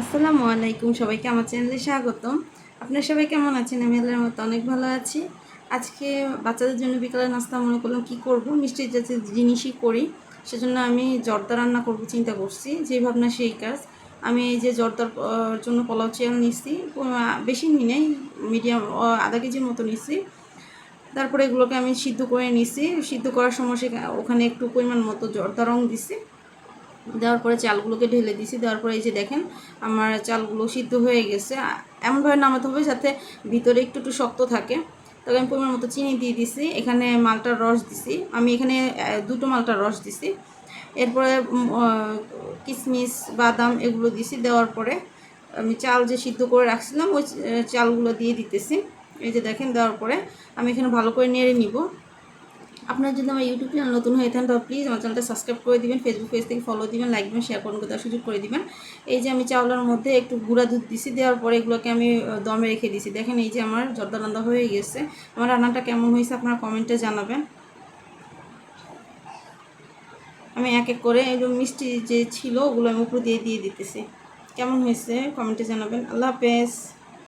আসসালামু আলাইকুম, সবাইকে আমার চ্যানেলে স্বাগতম। আপনার সবাই কেমন আছেন? আমি আল্লাহর মতো অনেক ভালো আছি। আজকে বাচ্চাদের জন্য বিকালে নাস্তা মনে করলাম কী করব? মিষ্টির জাতীয় জিনিসই করি। সেজন্য আমি জর্দা রান্না করব চিন্তা করছি, যে ভাবনা সেই কাজ। আমি এই যে জর্দার জন্য পোলাও চাল নিচ্ছি বেশি নিই নাই, মিডিয়াম আধা কেজির মতো নিচ্ছি তারপরে এগুলোকে আমি সিদ্ধ করে নিছি। সিদ্ধ করার সময় সে, ওখানে একটু পরিমাণ মতো জর্দা রং দিছি। দেওয়ার পরে চালগুলোকে ঢেলে দিছি, দেওয়ার পরে এই যে দেখেন আমার চালগুলো সিদ্ধ হয়ে গেছে। এমনভাবে নামাতে হবে যাতে ভিতরে একটু একটু শক্ত থাকে। তবে আমি পরিমাণ মতো চিনি দিয়ে দিছি, এখানে মালটার রস দিছি। আমি এখানে দুটো মালটার রস দিছি। এরপরে কিশমিশ বাদাম এগুলো দিছি, দেওয়ার পরে আমি চাল যে সিদ্ধ করে রাখছিলাম, ওই চালগুলো দিয়ে দিতেছি। এই যে দেখেন, দেওয়ার পরে আমি এখানে ভালো করে নেড়ে নিব। আপনার যদি আমার ইউটিউব চ্যানেল নতুন হয়ে থাকেন, তাহলে প্লিজ আমার চ্যানেলটা সাবস্ক্রাইব করে দিবেন ফেসবুক পেজ থেকে ফলো দিবেন লাইক দিবেন শেয়ার করুন দেওয়ার সুযোগ করে দিবেন। এই যে আমি চাউলের মধ্যে একটু গুঁড়া দুধ দিছি, দেওয়ার পরে এগুলোকে আমি দমে রেখে দিছি। দেখেন এই যে আমার জর্দা রান্না হয়ে গেছে। আমার রান্নাটা কেমন হয়েছে আপনারা কমেন্টে জানাবেন। আমি এক এক করে একদম মিষ্টি যে ছিল, ওগুলো আমি উপর দিয়ে দিয়ে দিতেছি। কেমন হয়েছে? কমেন্টে জানাবেন। আল্লাহ হাফেজ।